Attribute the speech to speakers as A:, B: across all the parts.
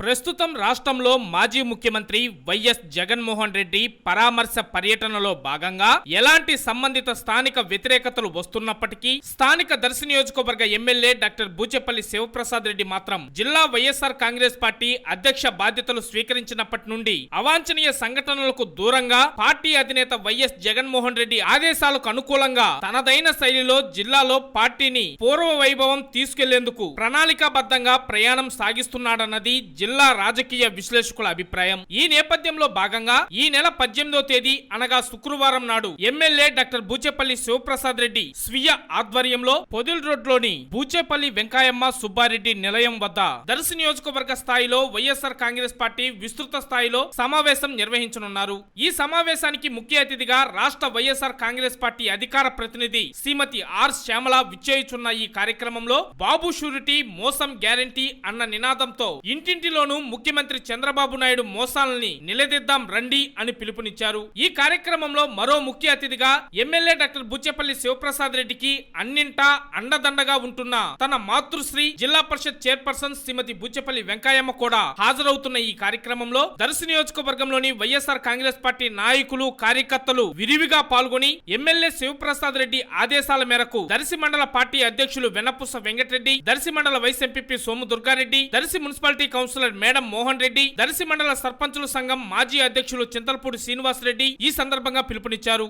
A: ప్రస్తుతం రాష్ట్రంలో మాజీ ముఖ్యమంత్రి వైఎస్ జగన్మోహన్ రెడ్డి పరామర్శ పర్యటనలో భాగంగా ఎలాంటి సంబంధిత స్థానిక వ్యతిరేకతలు వస్తున్నప్పటికీ స్థానిక దర్శి నియోజకవర్గ ఎమ్మెల్యే డాక్టర్ బూచెపల్లి శివప్రసాద్ రెడ్డి మాత్రం జిల్లా వైఎస్ఆర్ కాంగ్రెస్ పార్టీ అధ్యక్ష బాధ్యతలు స్వీకరించినప్పటి నుండి అవాంఛనీయ సంఘటనలకు దూరంగా పార్టీ అధినేత వైఎస్ జగన్మోహన్ రెడ్డి ఆదేశాలకు అనుకూలంగా తనదైన శైలిలో జిల్లాలో పార్టీని పూర్వ వైభవం తీసుకెళ్ళేందుకు ప్రణాళికాబద్ధంగా ప్రయాణం సాగిస్తున్నాడన్నది జిల్లా రాజకీయ విశ్లేషకుల అభిప్రాయం. ఈ నేపథ్యంలో భాగంగా ఈ నెల పద్దెనిమిదో తేదీ అనగా శుక్రవారం నాడు ఎమ్మెల్యే డాక్టర్ బూచేపల్లి శివప్రసాద్ రెడ్డి స్వీయ ఆధ్వర్యంలో పొదిల్ రోడ్లోని బూచేపల్లి వెంకాయమ్మ సుబ్బారెడ్డి నిలయం వద్ద దర్శి నియోజకవర్గ స్థాయిలో వైఎస్ఆర్ కాంగ్రెస్ పార్టీ విస్తృత స్థాయిలో సమావేశం నిర్వహించనున్నారు. ఈ సమావేశానికి ముఖ్య అతిథిగా రాష్ట్ర వైఎస్ఆర్ కాంగ్రెస్ పార్టీ అధికార ప్రతినిధి శ్రీమతి ఆర్ శ్యామల విచ్చేయుచున్న ఈ కార్యక్రమంలో బాబు షూరిటీ మోసం గ్యారంటీ అన్న నినాదంతో ఇంటింటిలో ఇంటింటిలోనూ ముఖ్యమంత్రి చంద్రబాబు నాయుడు మోసాలని నిలదీద్దాం రండి అని పిలుపునిచ్చారు. ఈ కార్యక్రమంలో మరో ముఖ్య అతిథిగా ఎమ్మెల్యే డాక్టర్ బుచ్చెపల్లి శివప్రసాద్ రెడ్డికి అన్నింటా అండదండగా ఉంటున్న తన మాతృశ్రీ జిల్లా పరిషత్ చైర్పర్సన్ శ్రీమతి బుచ్చెపల్లి వెంకయ్యమ్మ కూడా హాజరవుతున్న ఈ కార్యక్రమంలో దర్శి నియోజకవర్గంలోని వైఎస్ఆర్ కాంగ్రెస్ పార్టీ నాయకులు కార్యకర్తలు విరివిగా పాల్గొని ఎమ్మెల్యే శివప్రసాద్ రెడ్డి ఆదేశాల మేరకు దర్శి మండల పార్టీ అధ్యక్షులు వెన్నపుస వెంకటరెడ్డి దర్శి మండల vice MPP Somu Durgareddy Darsi municipality councillor Medam Mohan Reddy Darsi మండల సర్పంచుల సంఘం మాజీ అధ్యక్షులు చింతలపూడి శ్రీనివాస్ రెడ్డి ఈ సందర్భంగా పిలుపునిచ్చారు.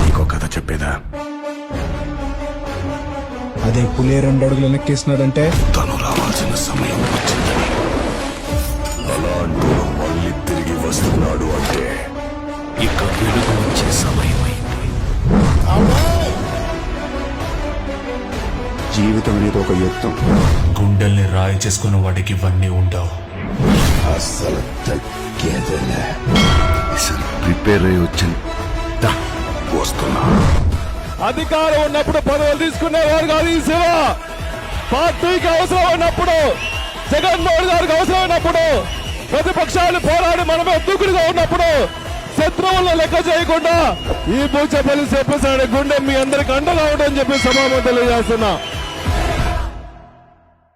B: నీకో కథ చెప్పేదా?
C: అదే పులే రెండు అడుగులు వెనక్కేసినాడంటే?
B: తను రావాల్సిన సమయం వచ్చిందని అలాంటి మళ్ళీ తిరిగి వస్తున్నాడు అంటే ఇక వెలుగు వచ్చే సమయమైంది
C: జీవితం అనేది ఒక యుద్ధం.
B: గుండెల్ని రాయి చేసుకున్న వాడికి ఇవన్నీ ఉండవు. అసలు తగ్గేదేలే. అసలు ప్రిపేర్ అయ్యి వచ్చింది దా, వస్తున్నా.
D: అధికారం ఉన్నప్పుడు పదవులు తీసుకునేవారు కాదు ఈ శివ. పార్టీకి అవసరం ఉన్నప్పుడు జగన్మోహన్ గారికి అవసరం ఉన్నప్పుడు ప్రతిపక్షాలు పోరాడి మనమే దూకుడుగా ఉన్నప్పుడు శత్రువులను లెక్క చేయకుండా ఈ పూచపల్లి చెప్పేసాడు గుండె మీ అందరికి అండగా ఉండని చెప్పి సభాము తెలియజేస్తున్నా